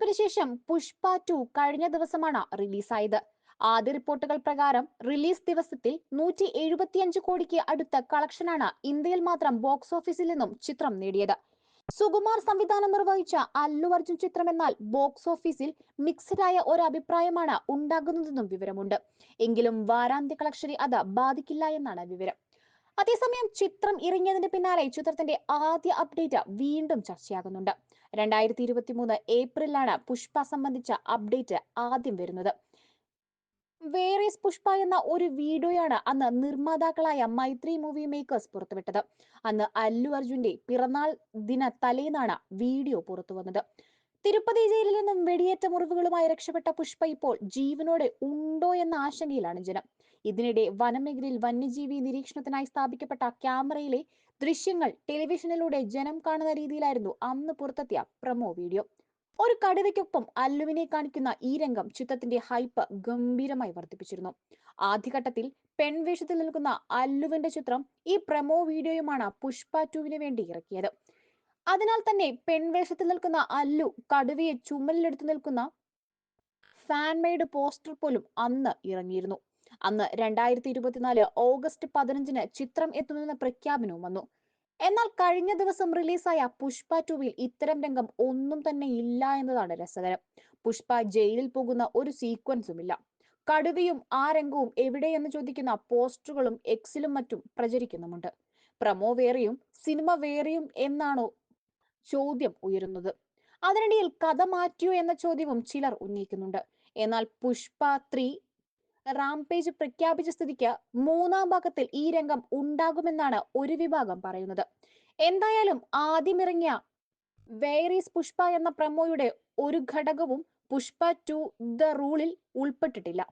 കാത്തിരിപ്പിന് ശേഷം പുഷ്പ ടു കഴിഞ്ഞ ദിവസമാണ് റിലീസായത്. ആദ്യ റിപ്പോർട്ടുകൾ പ്രകാരം റിലീസ് ദിവസത്തിൽ നൂറ്റി എഴുപത്തിയഞ്ച് കോടിക്ക് അടുത്ത കളക്ഷനാണ് ഇന്ത്യയിൽ മാത്രം ബോക്സ് ഓഫീസിൽ നിന്നും ചിത്രം നേടിയത്. സുകുമാർ സംവിധാനം നിർവഹിച്ച അല്ലു അർജുൻ ചിത്രം എന്നാൽ ബോക്സ് ഓഫീസിൽ മിക്സഡ് ആയ ഒരു അഭിപ്രായമാണ് ഉണ്ടാകുന്നതെന്നും വിവരമുണ്ട്. എങ്കിലും വാരാന്ത്യ കളക്ഷനെ അത് ബാധിക്കില്ല എന്നാണ് വിവരം. അതേസമയം ചിത്രം ഇറങ്ങിയതിന് പിന്നാലെ ചിത്രത്തിന്റെ ആദ്യ അപ്ഡേറ്റ് വീണ്ടും ചർച്ചയാകുന്നുണ്ട്. രണ്ടായിരത്തി ഇരുപത്തി മൂന്ന് ഏപ്രിലാണ് പുഷ്പ സംബന്ധിച്ച അപ്ഡേറ്റ് ആദ്യം വരുന്നത്. വേറീസ് പുഷ്പ എന്ന ഒരു വീഡിയോയാണ് അന്ന് നിർമ്മാതാക്കളായ മൈത്രി മൂവി മേക്കേഴ്സ് പുറത്തുവിട്ടത്. അന്ന് അല്ലു അർജുന്റെ പിറന്നാൾ ദിന തലേന്നാണ് വീഡിയോ പുറത്തു വന്നത് തിരുപ്പതി ജയിലിൽ നിന്നും വെടിയേറ്റ മുറിവുകളുമായി രക്ഷപ്പെട്ട പുഷ്പ ഇപ്പോൾ ജീവനോടെ ഉണ്ടോ എന്ന ആശങ്കയിലാണ് ജനം. ഇതിനിടെ വനമേഖലയിൽ വന്യജീവി നിരീക്ഷണത്തിനായി സ്ഥാപിക്കപ്പെട്ട ക്യാമറയിലെ ദൃശ്യങ്ങൾ ടെലിവിഷനിലൂടെ ജനം കാണുന്ന രീതിയിലായിരുന്നു അന്ന് പുറത്തെത്തിയ പ്രമോ വീഡിയോ. ഒരു കടുവയ്ക്കൊപ്പം അല്ലുവിനെ കാണിക്കുന്ന ഈ രംഗം ചിത്രത്തിന്റെ ഹൈപ്പ് ഗംഭീരമായി വർദ്ധിപ്പിച്ചിരുന്നു. ആദ്യഘട്ടത്തിൽ പെൺവേഷത്തിൽ നിൽക്കുന്ന അല്ലുവിന്റെ ചിത്രം ഈ പ്രമോ വീഡിയോയുമാണ് പുഷ്പ ടുവിന് വേണ്ടി ഇറക്കിയത്. അതിനാൽ തന്നെ പെൺവേഷത്തിൽ നിൽക്കുന്ന അല്ലു കടുവയെ ചുമലിലെടുത്ത് നിൽക്കുന്ന ഫാൻമെയ്ഡ് പോസ്റ്റർ പോലും അന്ന് ഇറങ്ങിയിരുന്നു. അന്ന് രണ്ടായിരത്തി ഇരുപത്തിനാല് ഓഗസ്റ്റ് പതിനഞ്ചിന് ചിത്രം എത്തുമെന്ന പ്രഖ്യാപനവും വന്നു. എന്നാൽ കഴിഞ്ഞ ദിവസം റിലീസായ പുഷ്പ ടുവിൽ ഇത്തരം രംഗം ഒന്നും തന്നെ ഇല്ല എന്നതാണ് രസകരം. പുഷ്പ ജയിലിൽ പോകുന്ന ഒരു സീക്വൻസും ഇല്ല കടുവയും ആ രംഗവും എവിടെയെന്ന് ചോദിക്കുന്ന പോസ്റ്ററുകളും എക്സിലും മറ്റും പ്രചരിക്കുന്നുമുണ്ട്. പ്രമോ വേറെയും സിനിമ വേറെയും എന്നാണോ ചോദ്യം ഉയരുന്നത്. അതിനിടയിൽ കഥ മാറ്റിയോ എന്ന ചോദ്യവും ചിലർ ഉന്നയിക്കുന്നുണ്ട്. എന്നാൽ പുഷ്പ ത്രീ റാംപേജ് പ്രഖ്യാപിച്ച സ്ഥിതിക്ക് മൂന്നാം ഭാഗത്തിൽ ഈ രംഗം ഉണ്ടാകുമെന്നാണ് ഒരു വിഭാഗം പറയുന്നത്. എന്തായാലും ആദ്യമിറങ്ങിയ വേറീസ് പുഷ്പ എന്ന പ്രമോയുടെ ഒരു ഘടകവും പുഷ്പ ടു ദ റൂളിൽ ഉൾപ്പെട്ടിട്ടില്ല.